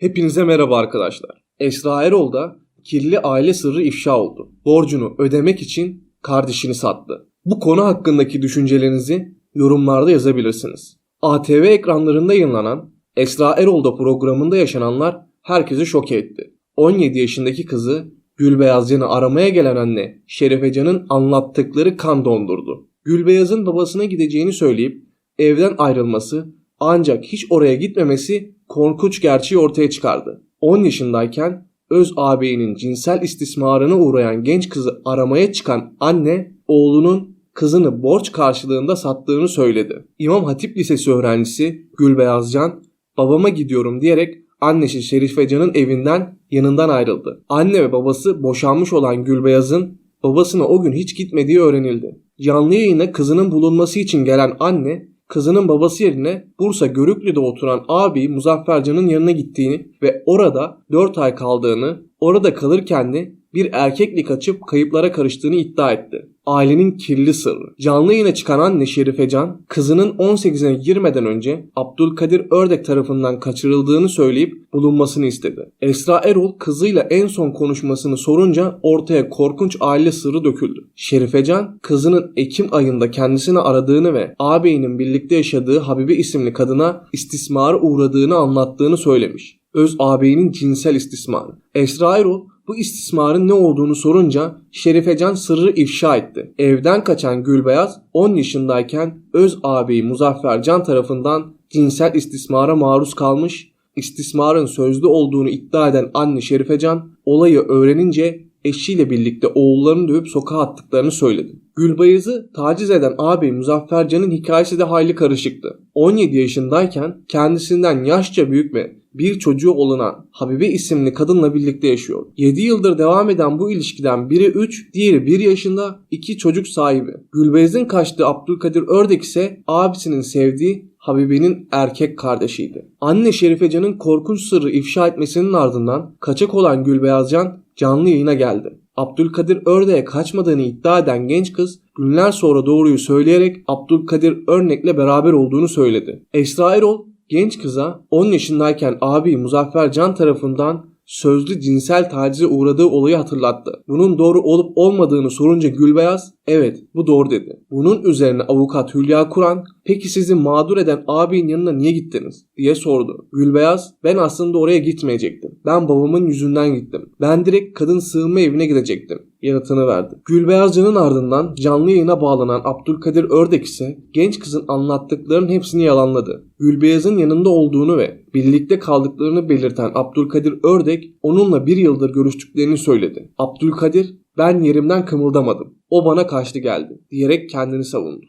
Hepinize merhaba arkadaşlar. Esra Erol'da kirli aile sırrı ifşa oldu. Borcunu ödemek için kardeşini sattı. Bu konu hakkındaki düşüncelerinizi yorumlarda yazabilirsiniz. ATV ekranlarında yayınlanan Esra Erol'da programında yaşananlar herkesi şok etti. 17 yaşındaki kızı Gülbeyazcan'ı aramaya gelen anne Şerifecan'ın anlattıkları kan dondurdu. Gülbeyaz'ın babasına gideceğini söyleyip evden ayrılması ancak hiç oraya gitmemesi korkunç gerçeği ortaya çıkardı. 10 yaşındayken öz ağabeyinin cinsel istismarına uğrayan genç kızı aramaya çıkan anne oğlunun kızını borç karşılığında sattığını söyledi. İmam Hatip Lisesi öğrencisi Gülbeyazcan babama gidiyorum diyerek annesi Şerifecan'ın evinden yanından ayrıldı. Anne ve babası boşanmış olan Gülbeyaz'ın babasına o gün hiç gitmediği öğrenildi. Canlı yayına kızının bulunması için gelen anne kızının babası yerine Bursa Görüklü'de oturan abi Muzaffercan'ın yanına gittiğini ve orada 4 ay kaldığını, orada kalırken de bir erkekle kaçıp kayıplara karıştığını iddia etti. Ailenin kirli sırrı. Canlı yayına çıkan anne Şerifecan, kızının 18'ine girmeden önce Abdülkadir Ördek tarafından kaçırıldığını söyleyip bulunmasını istedi. Esra Erol kızıyla en son konuşmasını sorunca ortaya korkunç aile sırrı döküldü. Şerifecan, kızının Ekim ayında kendisini aradığını ve ağabeyinin birlikte yaşadığı Habibe isimli kadına istismara uğradığını anlattığını söylemiş. Öz ağabeyinin cinsel istismarı. Esra Erol bu istismarın ne olduğunu sorunca Şerifecan sırrı ifşa etti. Evden kaçan Gülbeyaz 10 yaşındayken öz ağabeyi Muzaffer Can tarafından cinsel istismara maruz kalmış. İstismarın sözlü olduğunu iddia eden anne Şerifecan olayı öğrenince eşiyle birlikte oğullarını dövüp sokağa attıklarını söyledi. Gülbayız'ı taciz eden ağabey Muzaffer Can'ın hikayesi de hayli karışıktı. 17 yaşındayken kendisinden yaşça büyük ve bir çocuğu olunan Habibe isimli kadınla birlikte yaşıyor. 7 yıldır devam eden bu ilişkiden biri 3, diğeri 1 yaşında, 2 çocuk sahibi. Gülbeyaz'ın kaçtığı Abdülkadir Ördek ise abisinin sevdiği Habibe'nin erkek kardeşiydi. Anne Şerifecan'ın korkunç sırrı ifşa etmesinin ardından kaçak olan Gülbeyazcan canlı yayına geldi. Abdülkadir Ördek'e kaçmadığını iddia eden genç kız günler sonra doğruyu söyleyerek Abdülkadir Örnek'le beraber olduğunu söyledi. Esra Erol genç kıza 10 yaşındayken abi Muzaffer Can tarafından sözlü cinsel tacize uğradığı olayı hatırlattı. Bunun doğru olup olmadığını sorunca Gülbeyaz evet bu doğru dedi. Bunun üzerine avukat Hülya Kuran peki sizi mağdur eden abinin yanına niye gittiniz diye sordu. Gülbeyaz ben aslında oraya gitmeyecektim. Ben babamın yüzünden gittim. Ben direkt kadın sığınma evine gidecektim yanıtını verdi. Gülbeyazcan'ın ardından canlı yayına bağlanan Abdülkadir Ördek ise genç kızın anlattıklarının hepsini yalanladı. Gülbeyaz'ın yanında olduğunu ve birlikte kaldıklarını belirten Abdülkadir Ördek onunla bir yıldır görüştüklerini söyledi. Abdülkadir ben yerimden kımıldamadım. O bana kaçtı geldi diyerek kendini savundu.